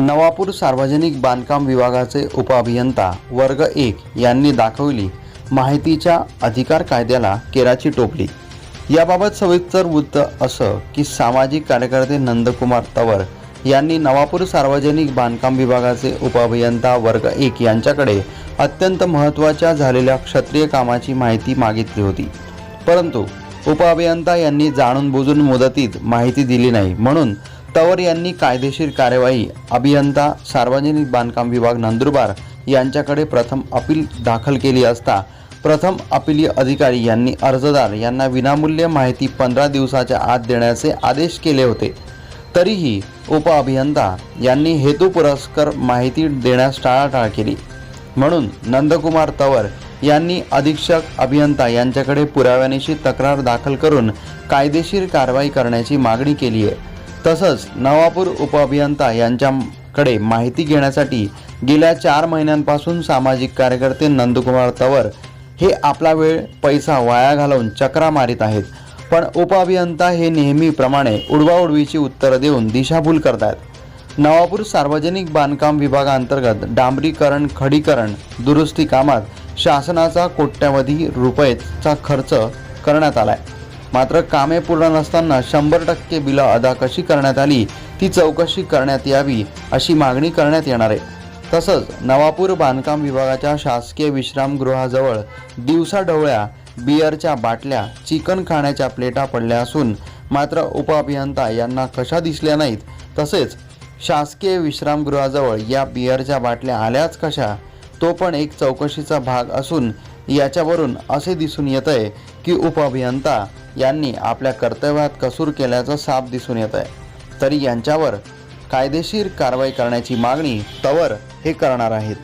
नवापूर सार्वजनिक बांधकाम विभागाचे उपअभियंता वर्ग एक यांनी दाखवली माहितीच्या अधिकार कायद्याला केराची टोपली. याबाबत सविस्तर वृत्त असं की सामाजिक कार्यकर्ते नंदकुमार तवर यांनी नवापूर सार्वजनिक बांधकाम विभागाचे उपअभियंता वर्ग एक यांच्याकडे अत्यंत महत्त्वाच्या झालेल्या क्षत्रिय कामाची माहिती मागितली होती. परंतु उपअभियंता यांनी जाणून बुजून मुदतीत माहिती दिली नाही म्हणून तवर यांनी कायदेशीर कार्यवाही अभियंता सार्वजनिक बांधकाम विभाग नंदुरबार यांच्याकडे प्रथम अपील दाखल केली असता प्रथम अपीलीय अधिकारी यांनी अर्जदार यांना विनामूल्य माहिती पंधरा दिवसाच्या आत देण्याचे आदेश केले होते. तरीही उपअभियंता यांनी हेतुपुरस्कर माहिती देण्यास टाळाटाळ केली. म्हणून नंदकुमार तवर यांनी अधीक्षक अभियंता यांच्याकडे पुराव्यानिशी तक्रार दाखल करून कायदेशीर कारवाई करण्याची मागणी केली आहे. तसंच नवापूर उपअभियंता यांच्याकडे माहिती घेण्यासाठी गेल्या चार महिन्यांपासून सामाजिक कार्यकर्ते नंदकुमार तवर हे आपला वेळ पैसा वाया घालवून चक्रा मारित आहेत. पण उपअभियंता हे नेहमीप्रमाणे उडवाउडवीची उत्तरं देऊन दिशाभूल करतात नवापूर सार्वजनिक बांधकाम विभागाअंतर्गत डांबरीकरण खडीकरण दुरुस्ती कामात शासनाचा कोट्यवधी रुपयेचा खर्च करण्यात आला आहे मात्र कामे पूर्ण नसताना शंभर टक्के बिलं अदा कशी करण्यात आली ती चौकशी करण्यात यावी अशी मागणी करण्यात येणार आहे. तसंच नवापूर बांधकाम विभागाच्या शासकीय विश्रामगृहाजवळ दिवसाढवळ्या बिअरच्या बाटल्या चिकन खाण्याच्या प्लेटा पडल्या असून मात्र उपअभियंता यांना कशा दिसल्या नाहीत तसेच शासकीय विश्रामगृहाजवळ या बिअरच्या बाटल्या आल्याच कशा तो पण एक चौकशीचा भाग असून याच्यावरून असे दिसून येत आहे की उपअभियंता यांनी आपल्या कर्तव्यात कसूर केल्याचा साप दिसून येत आहे तरी यांच्यावर कायदेशीर कारवाई करण्याची मागणी तवर हे करणार आहेत.